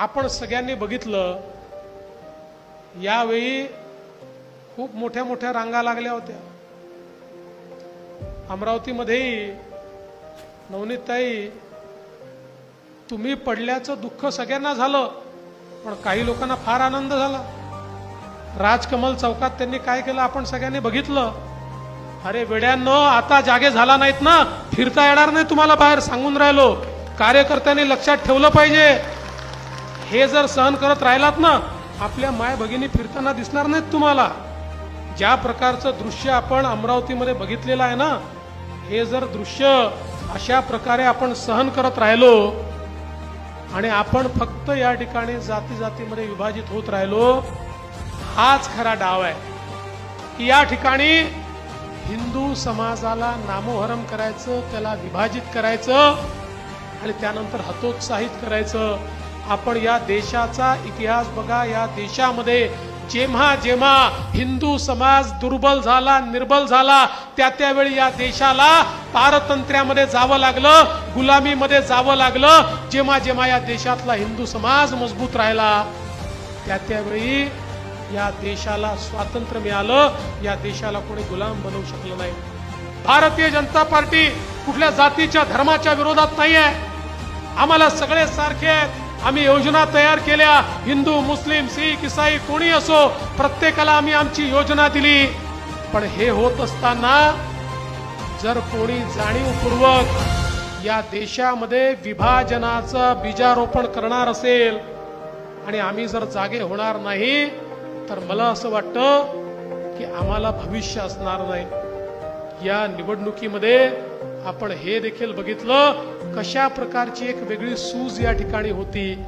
आपण सगळ्यांनी बघितलं यावेळी खूप मोठ्या मोठ्या रांगा लागल्या होत्या. अमरावतीमध्येही नवनीताई तुम्ही पडल्याचं दुःख सगळ्यांना झालं पण काही लोकांना फार आनंद झाला. राजकमल चौकात त्यांनी काय केलं आपण सगळ्यांनी बघितलं. अरे वेड्यांनो आता जागे झाला नाहीत ना? फिरता येणार नाही तुम्हाला बाहेर सांगून राहिलो. कार्यकर्त्यांनी लक्षात ठेवलं पाहिजे. हे जर सहन करत राहिलात ना आपल्या माय भगिनी फिरताना दिसणार नाहीत तुम्हाला. ज्या प्रकारचं दृश्य आपण अमरावतीमध्ये बघितलेलं आहे ना हे जर दृश्य अशा प्रकारे आपण सहन करत राहिलो आणि आपण फक्त या ठिकाणी जाती जातीमध्ये विभाजित होत राहिलो हाच खरा डाव आहे. की या ठिकाणी हिंदू समाजाला नामोहरम करायचं त्याला विभाजित करायचं आणि त्यानंतर हतोत्साहित करायचं आपण या देशाचा इतिहास बघा या देशामध्ये जेव्हा जेव्हा हिंदू समाज दुर्बल झाला निर्बल झाला त्या त्यावेळी या देशाला पारतंत्र्यामध्ये जावं लागलं गुलामीमध्ये जावं लागलं जेव्हा जेव्हा या देशातला हिंदू समाज मजबूत राहिला त्या त्यावेळी या देशाला स्वातंत्र्य मिळालं या देशाला कोणी गुलाम बनवू शकलं नाही. भारतीय जनता पार्टी कुठल्या जातीच्या धर्माच्या विरोधात नाही आहे आम्हाला सगळे सारखे आहेत. आम्ही योजना तयार केल्या. हिंदू मुस्लिम शीख इसाई कोणी असो प्रत्येकाला आम्ही आमची योजना दिली. पण हे होत असताना जर कोणी जाणीवपूर्वक या देशामध्ये विभाजनाचं बीजारोपण करणार असेल आणि आम्ही जर जागे होणार नाही तर मला असं वाटतं की आम्हाला भविष्य असणार नाही. या निवडणुकीमध्ये आपण हे देखील बघितलं कशा प्रकारची एक वेगळी सूज या ठिकाणी होती.